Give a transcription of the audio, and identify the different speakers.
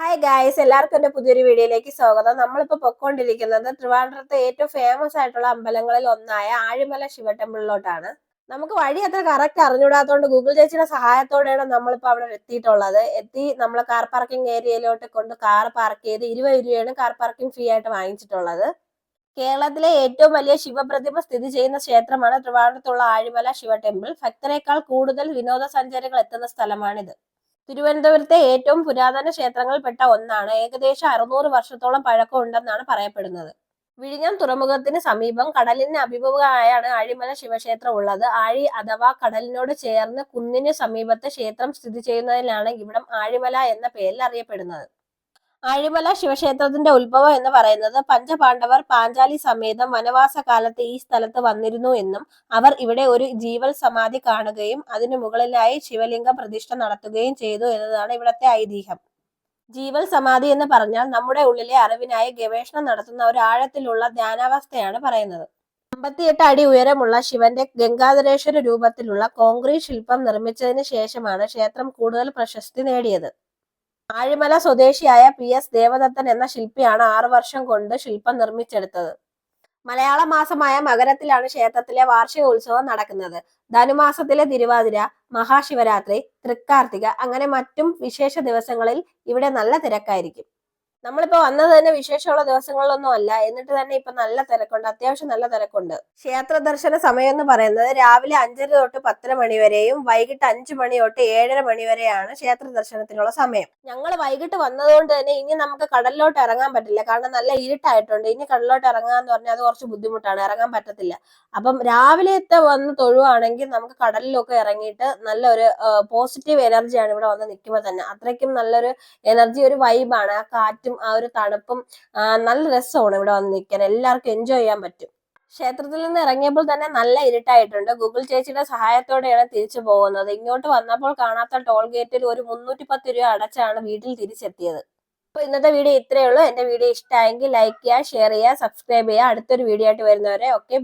Speaker 1: Hi guys എല്ലാവർക്കും എന്റെ പുതിയൊരു വീഡിയോയിലേക്ക് സ്വാഗതം. നമ്മളിപ്പോൾ പൊക്കോണ്ടിരിക്കുന്നത് ട്രിവാൻഡ്രത്തെ ഏറ്റവും ഫേമസ് ആയിട്ടുള്ള അമ്പലങ്ങളിൽ ഒന്നായ ആഴിമല ശിവ ടെമ്പിളിലോട്ടാണ്. നമുക്ക് വഴി അത്ര കറക്റ്റ് അറിഞ്ഞൂടാത്തതുകൊണ്ട് ഗൂഗിൾ ചേച്ചിയുടെ സഹായത്തോടെയാണ് നമ്മളിപ്പോൾ അവിടെ എത്തിയിട്ടുള്ളത്. എത്തി നമ്മൾ കാർ പാർക്കിംഗ് ഏരിയയിലോട്ട് കൊണ്ട് കാർ പാർക്ക് ചെയ്ത് ഇരുപത് രൂപയാണ് കാർ പാർക്കിംഗ് ഫീ ആയിട്ട് വാങ്ങിച്ചിട്ടുള്ളത്. കേരളത്തിലെ ഏറ്റവും വലിയ ശിവപ്രതിമ സ്ഥിതി ചെയ്യുന്ന ക്ഷേത്രമാണ് ട്രിവാൻഡ്രത്തുള്ള ആഴിമല ശിവ ടെമ്പിൾ. ഭക്തരെക്കാൾ കൂടുതൽ വിനോദസഞ്ചാരികൾ എത്തുന്ന സ്ഥലമാണിത്. തിരുവനന്തപുരത്തെ ഏറ്റവും പുരാതന ക്ഷേത്രങ്ങളിൽപ്പെട്ട ഒന്നാണ്. ഏകദേശം അറുന്നൂറ് വർഷത്തോളം പഴക്കമുണ്ടെന്നാണ് പറയപ്പെടുന്നത്. വിഴിഞ്ഞം തുറമുഖത്തിന് സമീപം കടലിന് അഭിമുഖമായാണ് ആഴിമല ശിവക്ഷേത്രം ഉള്ളത്. ആഴി അഥവാ കടലിനോട് ചേർന്ന് കുന്നിന് സമീപത്തെ ക്ഷേത്രം സ്ഥിതി ചെയ്യുന്നതിലാണ് ഇവിടം ആഴിമല എന്ന പേരിൽ അറിയപ്പെടുന്നത്. ആഴിമല ശിവക്ഷേത്രത്തിന്റെ ഉത്ഭവം എന്ന് പറയുന്നത് പഞ്ചപാണ്ഡവർ പാഞ്ചാലി സമേതം വനവാസ കാലത്ത് ഈ സ്ഥലത്ത് വന്നിരുന്നു എന്നും അവർ ഇവിടെ ഒരു ജീവൽ സമാധി കാണുകയും അതിനു മുകളിലായി ശിവലിംഗ പ്രതിഷ്ഠ നടത്തുകയും ചെയ്തു എന്നതാണ് ഇവിടത്തെ ഐതിഹ്യം. ജീവൽ സമാധി എന്ന് പറഞ്ഞാൽ നമ്മുടെ ഉള്ളിലെ അറിവിനായി ഗവേഷണം നടത്തുന്ന ഒരു ആഴത്തിലുള്ള ധ്യാനാവസ്ഥയാണ് പറയുന്നത്. അമ്പത്തിയെട്ട് അടി ഉയരമുള്ള ശിവന്റെ ഗംഗാധരേശ്വര രൂപത്തിലുള്ള കോൺക്രീറ്റ് ശില്പം നിർമ്മിച്ചതിന് ശേഷമാണ് ക്ഷേത്രം കൂടുതൽ പ്രശസ്തി നേടിയത്. ആഴിമല സ്വദേശിയായ പി എസ് ദേവദത്തൻ എന്ന ശില്പിയാണ് ആറു വർഷം കൊണ്ട് ശില്പം നിർമ്മിച്ചെടുത്തത്. മലയാള മാസമായ മകരത്തിലാണ് ക്ഷേത്രത്തിലെ വാർഷിക ഉത്സവം നടക്കുന്നത്. ധനുമാസത്തിലെ തിരുവാതിര മഹാശിവരാത്രി തൃക്കാർത്തിക അങ്ങനെ മറ്റും വിശേഷ ദിവസങ്ങളിൽ ഇവിടെ നല്ല തിരക്കായിരിക്കും. നമ്മളിപ്പോ വന്നത് തന്നെ വിശേഷമുള്ള ദിവസങ്ങളിലൊന്നും അല്ല. എന്നിട്ട് തന്നെ ഇപ്പൊ നല്ല തിരക്കുണ്ട്. അത്യാവശ്യം നല്ല തിരക്കുണ്ട്. ക്ഷേത്ര ദർശന സമയം എന്ന് പറയുന്നത് രാവിലെ അഞ്ചര തൊട്ട് പത്തര മണി വരെയും വൈകിട്ട് അഞ്ചു മണി തൊട്ട് ഏഴര മണി വരെയാണ് ക്ഷേത്ര ദർശനത്തിനുള്ള സമയം. ഞങ്ങൾ വൈകിട്ട് വന്നതുകൊണ്ട് തന്നെ ഇനി നമുക്ക് കടലിലോട്ട് ഇറങ്ങാൻ പറ്റില്ല. കാരണം നല്ല ഇരുട്ടായിട്ടുണ്ട്. ഇനി കടലിലോട്ട് ഇറങ്ങാന്ന് പറഞ്ഞാൽ അത് കുറച്ച് ബുദ്ധിമുട്ടാണ്. ഇറങ്ങാൻ പറ്റത്തില്ല. അപ്പം രാവിലത്തെ വന്ന് തൊഴുവാണെങ്കിൽ നമുക്ക് കടലിലൊക്കെ ഇറങ്ങിയിട്ട് നല്ലൊരു പോസിറ്റീവ് എനർജിയാണ് ഇവിടെ വന്ന് നിൽക്കുമ്പോൾ തന്നെ. അത്രയ്ക്കും നല്ലൊരു എനർജി ഒരു വൈബാണ് ആ കാറ്റും ആ ഒരു തണുപ്പും നല്ല രസമാണ് ഇവിടെ വന്ന് നിൽക്കാൻ. എല്ലാവർക്കും എൻജോയ് ചെയ്യാൻ പറ്റും. ക്ഷേത്രത്തിൽ നിന്ന് ഇറങ്ങിയപ്പോൾ തന്നെ നല്ല ഇരുട്ടായിട്ടുണ്ട്. ഗൂഗിൾ ചേച്ചിയുടെ സഹായത്തോടെയാണ് തിരിച്ചു പോകുന്നത്. ഇങ്ങോട്ട് വന്നപ്പോൾ കാണാത്ത ടോൾ ഗേറ്റിൽ ഒരു മുന്നൂറ്റി പത്ത് രൂപ അടച്ചാണ് വീട്ടിൽ തിരിച്ചെത്തിയത്. അപ്പോൾ ഇന്നത്തെ വീഡിയോ ഇത്രയേ ഉള്ളൂ. എന്റെ വീഡിയോ ഇഷ്ടമായെങ്കിൽ ലൈക്ക് ചെയ്യുക ഷെയർ ചെയ്യുക സബ്സ്ക്രൈബ് ചെയ്യുക. അടുത്തൊരു വീഡിയോ ആയിട്ട് വരുന്നവരെ ഓക്കെ